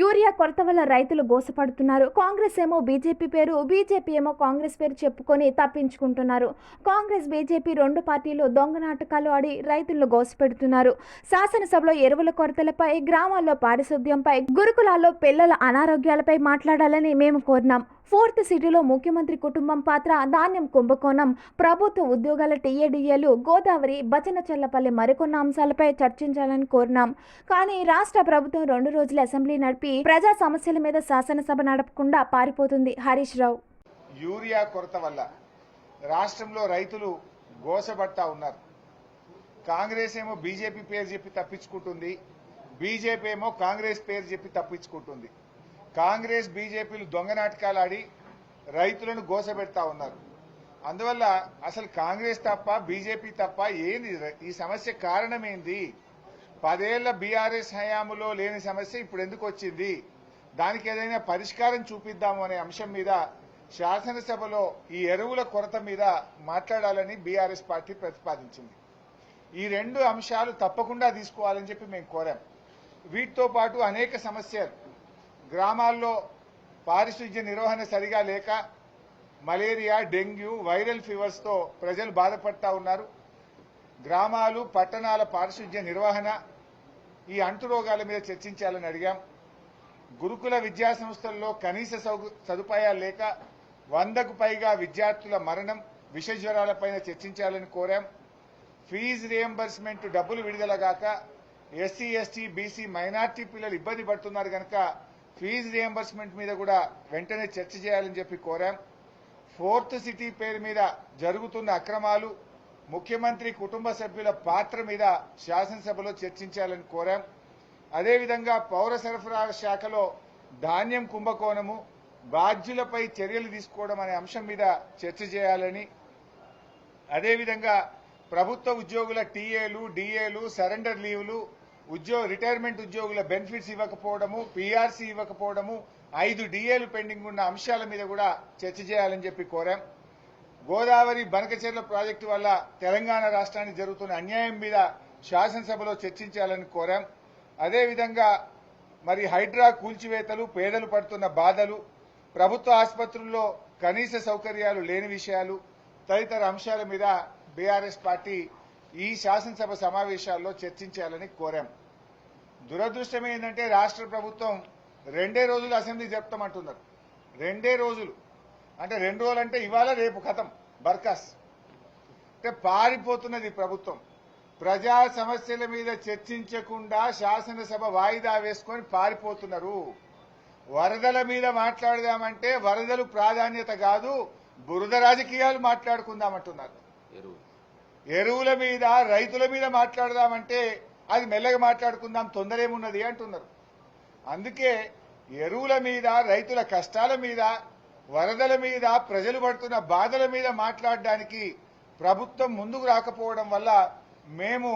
Urea కొరత వల్ల రైతులు గోసపడుతున్నారు. కాంగ్రెస్ ఏమో బీజేపీ పేరు బీజేపీ ఏమో కాంగ్రెస్ పేరు చెప్పుకొని తప్పించుకుంటున్నారు. కాంగ్రెస్ బీజేపీ రెండు పార్టీలు దొంగ నాటకాలు ఆడి రైతులను గోసపెడుతున్నారు. శాసనసభలో ఎరువుల కొరతలపై గ్రామాల్లో పారిశుద్ధ్యంపై గురుకులాల్లో పిల్లల అనారోగ్యాలపై మాట్లాడాలని మేము కోరినాం. ఫోర్త్ సిటీలో ముఖ్యమంత్రి కుటుంబం పాత్ర ధాన్యం కుంభకోణం. ప్రభుత్వ ఉద్యోగాల టీఏడీఏలు గోదావరి బచనచల్లపల్లి మరికొన్న అంశాలపై చర్చించాలని కోరినాం. కానీ రాష్ట్ర ప్రభుత్వం రెండు రోజుల అసెంబ్లీ నడిపి ప్రజా సమస్యల మీద శాసనసభ నడపకుండా పారిపోతుంది హరీష్ రావు. యూరియా కొరత వల్ల రాష్ట్రంలో రైతులు గోసబడతా ఉన్నారు. కాంగ్రెస్ ఏమో బీజేపీ పేరు చెప్పి తప్పించుకుంటుంది. బీజేపీ ఏమో కాంగ్రెస్ పేరు చెప్పి తప్పించుకుంటుంది. కాంగ్రెస్ బీజేపీలు దొంగ నాటకాలు ఆడి రైతులను గోసబెడతా ఉన్నారు. అందువల్ల అసలు కాంగ్రెస్ తప్ప బీజేపీ తప్ప ఏంది? ఈ సమస్య కారణం ఏంది పదేళ్ళ బీఆర్ఎస్ హయాములో లేని సమస్య ఇప్పుడు ఎందుకు వచ్చింది? దానికి ఏదైనా పరిష్కారం చూపిద్దాము అనే అంశం మీద శాసనసభలో ఈ ఎరువుల కొరత మీద మాట్లాడాలని బీఆర్ఎస్ పార్టీ ప్రతిపాదించింది. ఈ రెండు అంశాలు తప్పకుండా తీసుకోవాలని చెప్పి మేము కోరాం. వీటితో పాటు అనేక సమస్యలు గ్రామాల్లో పారిశుధ్య నిర్వహణ సరిగా లేక మలేరియా డెంగ్యూ వైరల్ ఫీవర్స్తో ప్రజలు బాధపడతా ఉన్నారు. గ్రామాలు పట్టణాల పారిశుధ్య నిర్వహణ ఈ అంటురోగాల మీద చర్చించాలని అడిగాం. గురుకుల విద్యా సంస్థల్లో కనీస సదుపాయాలు లేక వందకు పైగా విద్యార్థుల మరణం విష జ్వరాలపైన చర్చించాలని కోరాం. ఫీజు రియంబర్స్మెంట్ డబ్బులు విడుదల గాక ఎస్సీ ఎస్టీ బీసీ మైనార్టీ పిల్లలు ఇబ్బంది పడుతున్నారు కనుక ఫీజు రియంబర్స్మెంట్ మీద కూడా వెంటనే చర్చ చేయాలని చెప్పి కోరాం. ఫోర్త్ సిటీ పేరు మీద జరుగుతున్న అక్రమాలు ముఖ్యమంత్రి కుటుంబ సభ్యుల పాత్ర మీద శాసనసభలో చర్చించాలని కోరాం. అదేవిధంగా పౌర సరఫరాల శాఖలో ధాన్యం కుంభకోణము బాధ్యులపై చర్యలు తీసుకోవడం అనే అంశం మీద చర్చ చేయాలని అదేవిధంగా ప్రభుత్వ ఉద్యోగుల టీఏలు డిఏలు సరెండర్ లీవ్లు ఉద్యోగ రిటైర్మెంట్ ఉద్యోగుల బెనిఫిట్స్ ఇవ్వకపోవడము పీఆర్సీ ఇవ్వకపోవడము ఐదు డిఏలు పెండింగ్ ఉన్న అంశాల మీద కూడా చర్చ చేయాలని చెప్పి కోరాం. గోదావరి బనకచెర్ల ప్రాజెక్టు వల్ల తెలంగాణ రాష్ట్రానికి జరుగుతున్న అన్యాయం మీద శాసనసభలో చర్చించాలని కోరాం. అదేవిధంగా మరి హైడ్రా కూల్చివేతలు పేదలు పడుతున్న బాధలు ప్రభుత్వ ఆసుపత్రుల్లో కనీస సౌకర్యాలు లేని విషయాలు తదితర అంశాల మీద బీఆర్ఎస్ పార్టీ ఈ శాసనసభ సమావేశాల్లో చర్చించాలని కోరాం. దురదృష్టం ఏంటంటే రాష్ట్ర ప్రభుత్వం రెండే రోజులు అసెంబ్లీ జరుపుతామంటున్నారు. రెండే రోజులు. అంటే రెండు రోజులు అంటే ఇవాళ రేపు కథం. బర్కాస్. అంటే పారిపోతున్నది ప్రభుత్వం. ప్రజా సమస్యల మీద చర్చించకుండా శాసనసభ వాయిదా వేసుకొని పారిపోతున్నారు. వరదల మీద మాట్లాడదామంటే వరదలు ప్రాధాన్యత కాదు బురద రాజకీయాలు మాట్లాడుకుందామంటున్నారు. ఎరువుల మీద రైతుల మీద మాట్లాడదామంటే అది మెల్లగా మాట్లాడుకుందాం తొందర ఏమున్నది అంటున్నారు. అందుకే ఎరువుల మీద రైతుల కష్టాల మీద వరదల మీద ప్రజలు పడుతున్న బాధల మీద మాట్లాడడానికి ప్రభుత్వం ముందుకు రాకపోవడం వల్ల మేము